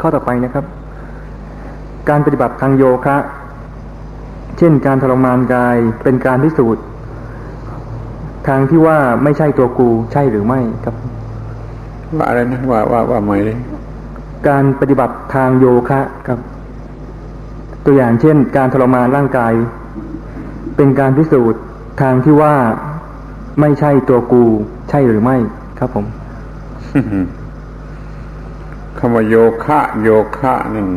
ข้อต่อไปนะครับ การปฏิบัติทางโยคะ เช่นการทรมานกายเป็นการพิสูจน์ทางที่ว่าไม่ใช่ตัวกูใช่หรือไม่ครับ ว่าอะไรนะว่าว่าว่าไม่ดิการปฏิบัติทางโยคะครับ ตัวอย่างเช่น การทรมานร่างกาย เป็นการพิสูจน์ทางที่ว่าไม่ใช่ตัวกู ใช่หรือไม่ครับผม คำว่าโยคะโยคะนั่น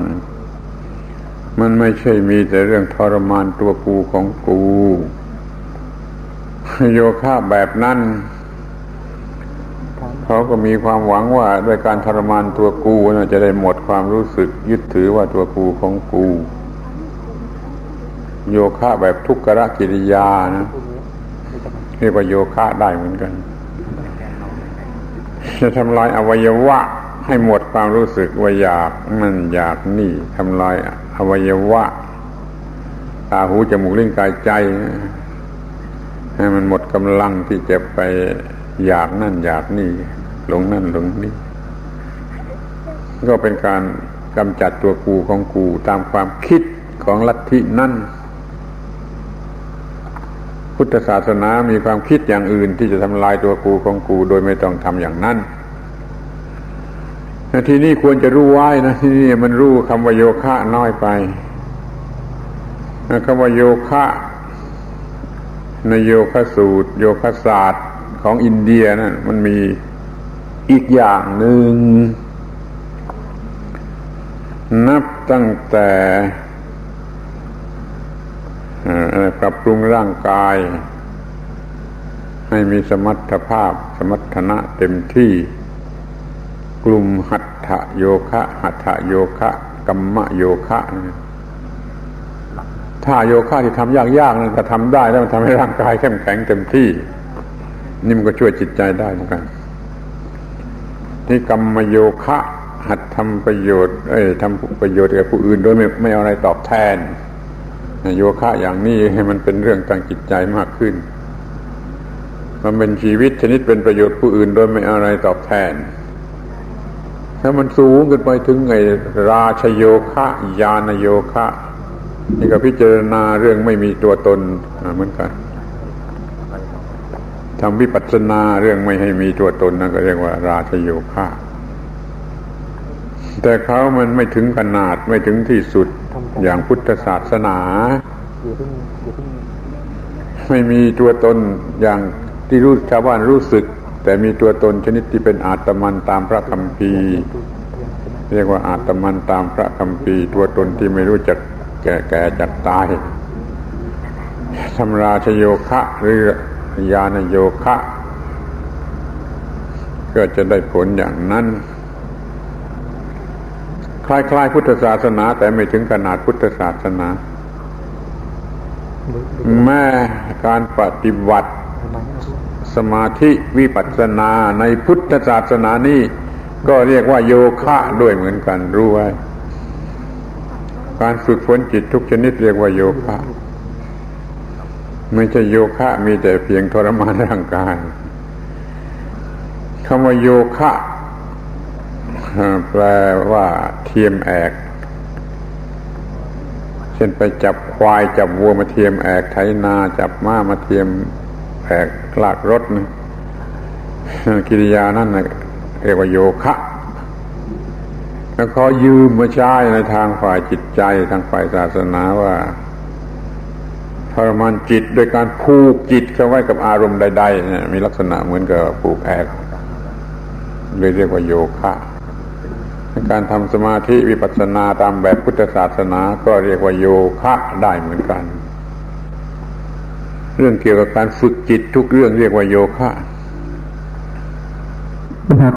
มันไม่ใช่มีแต่เรื่องทรมานตัวกูของกู โยคะแบบนั้นเขาก็มีความหวังว่าด้วยการทรมานตัวกูน่ะจะได้หมดความรู้สึกยึดถือว่าตัวกูของกู โยคะแบบทุกขกิริยานะเรียกว่าโยคะได้เหมือนกัน จะทำลายอวัยวะ ให้หมดความรู้สึกว่าอยากนั่นอยากนี่ทำลายอวัยวะตาหูจมูกลิ้นกายใจ ให้มันหมดกำลังที่จะไปอยากนั่นอยากนี่ หลงนั่นหลงนี่ ก็เป็นการกำจัดตัวกูของกูตามความคิดของลัทธินั่นพุทธศาสนามีความคิดอย่างอื่นที่จะทำลายตัวกูของกู โดยไม่ต้องทำอย่างนั้น ที่นี่ควรจะรู้ไว้นะที่นี่มันรู้คำว่าโยคะน้อยไปคำว่าโยคะในโยคะสูตร โยคะศาสตร์ของอินเดียนะั่นมันมีอีกอย่างหนึ่ง นับตั้งแต่ปรับปรุงร่างกาย ให้มีสมรรถภาพ สมรรถนะเต็มที่ กลุ่มหัตถโยคะ หัตถโยคะกรรมโยคะถ้าโยคะที่ทำยากๆนั่นก็ทำได้แล้วมันทำให้ร่างกายเข้มแข็งเต็มที่ นี่มันก็ช่วยจิตใจได้เหมือนกันนี่กรรมโยคะ หัดทำประโยชน์ เอ้ยทำประโยชน์แก่ผู้อื่นโดยไม่ไม่เอาอะไรตอบแทน โยคะอย่างนี้ให้มันเป็นเรื่องทางจิตใจมากขึ้น มันเป็นชีวิตชนิดเป็นประโยชน์ผู้อื่นโดยไม่เอาอะไรตอบแทน ถ้ามันสูงขึ้นไปถึงไงราชโยคะญาณโยคะ นี่ก็พิจารณาเรื่องไม่มีตัวตนเหมือนกันทำวิปัสสนาเรื่องไม่ให้มีตัวตนนั่นก็เรียกว่า ราชโยคะแต่เขามันไม่ถึงขนาดไม่ถึงที่สุดอย่างพุทธศาสนา ไม่มีตัวตนอย่างที่รู้ชาวบ้านรู้สึก แต่มีตัวตนชนิดที่เป็นอาตมันตามพระคัมภีร์เรียกว่าอาตมันตามพระคัมภีร์ตัวตนที่ไม่รู้จักแก่แก่จักตายธรรมราชโยคะหรือญาณโยคะ ก็จะได้ผลอย่างนั้น คล้ายๆพุทธศาสนา แต่ไม่ถึงขนาดพุทธศาสนา แม้การปฏิบัติ สมาธิวิปัสสนาในพุทธศาสนานี้ก็เรียกว่าโยคะด้วยเหมือนกันรู้ไว้ การฝึกฝนจิตทุกชนิดเรียกว่าโยคะไม่ใช่โยคะมีแต่เพียงทรมานร่างกายคำว่าโยคะแปลว่าเทียมแอก เช่นไปจับควายจับวัวมาเทียมแอกไถนา จับม้ามาเทียม แอกลากรถนะกิริยานั่นนะเรียกว่าโยคะแล้วขอยืมมาใช้ในทางฝ่ายจิตใจทางฝ่ายศาสนาว่าทรมานจิตโดยการผูกจิตเข้าไว้กับอารมณ์ใดๆเนะมีลักษณะเหมือนกับผูกแอกเลยเรียกว่าโยคะการทำสมาธิวิปัสสนาตามแบบพุทธศาสนา ก็เรียกว่าโยคะได้เหมือนกัน เรื่องเกี่ยวกับการฝึกจิตทุกเรื่องเรียกว่าโยคะ